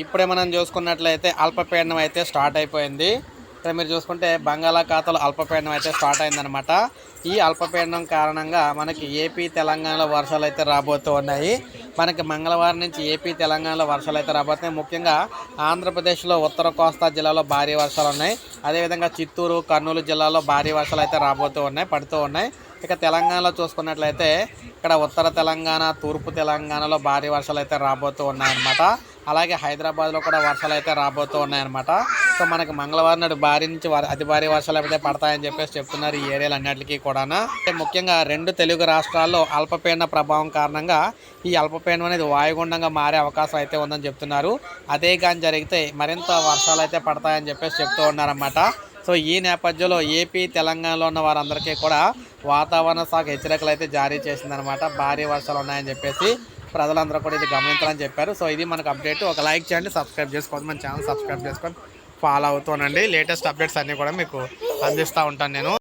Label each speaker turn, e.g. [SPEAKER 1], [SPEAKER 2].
[SPEAKER 1] ఇప్పుడే మనం చూసుకున్నట్లయితే అల్పపీడనం అయితే స్టార్ట్ అయిపోయింది. ఇక్కడ మీరు చూసుకుంటే బంగాళాఖాతంలో అల్పపీడనం అయితే స్టార్ట్ అయిందనమాట ఈ అల్పపీడనం కారణంగా మనకి ఏపీ తెలంగాణలో వర్షాలు అయితే రాబోతూ ఉన్నాయి. మనకి మంగళవారం నుంచి ఏపీ తెలంగాణలో వర్షాలు అయితే రాబోతున్నాయి. ముఖ్యంగా ఆంధ్రప్రదేశ్లో ఉత్తర కోస్తా జిల్లాలో భారీ వర్షాలు ఉన్నాయి. అదేవిధంగా చిత్తూరు కర్నూలు జిల్లాలో భారీ వర్షాలు అయితే రాబోతూ ఉన్నాయి పడుతూ ఉన్నాయి. ఇక తెలంగాణలో చూసుకున్నట్లయితే ఇక్కడ ఉత్తర తెలంగాణ తూర్పు తెలంగాణలో భారీ వర్షాలు అయితే రాబోతూ ఉన్నాయన్నమాట. అలాగే హైదరాబాద్లో కూడా వర్షాలు అయితే రాబోతూ ఉన్నాయన్నమాట. సో మనకి మంగళవారం నాడు భారీ నుంచి అతి భారీ వర్షాలు అయితే పడతాయని చెప్పేసి చెప్తున్నారు ఈ ఏరియాలు అన్నిటికీ కూడా ముఖ్యంగా రెండు తెలుగు రాష్ట్రాల్లో అల్పపీడన ప్రభావం కారణంగా ఈ అల్పపీడనం అనేది వాయుగుండంగా మారే అవకాశం అయితే ఉందని చెప్తున్నారు. అదే కానీ జరిగితే మరింత వర్షాలు అయితే పడతాయని చెప్పేసి చెప్తూ ఉన్నారన్నమాట. సో ఈ నేపథ్యంలో ఏపీ తెలంగాణలో ఉన్న వారందరికీ కూడా వాతావరణ శాఖ హెచ్చరికలు అయితే జారీ చేసిందనమాట భారీ వర్షాలు ఉన్నాయని చెప్పేసి ప్రజలందరూ కూడా ఇది గమనించాలని చెప్పారు. సో ఇది మనకు అప్డేట్. ఒక లైక్ చేయండి సబ్స్క్రైబ్ చేసుకోండి మన ఛానల్ సబ్స్క్రైబ్ చేసుకొని ఫాలో అవుతానండి లేటెస్ట్ అప్డేట్స్ అన్నీ కూడా మీకు అందిస్తూ ఉంటాను నేను.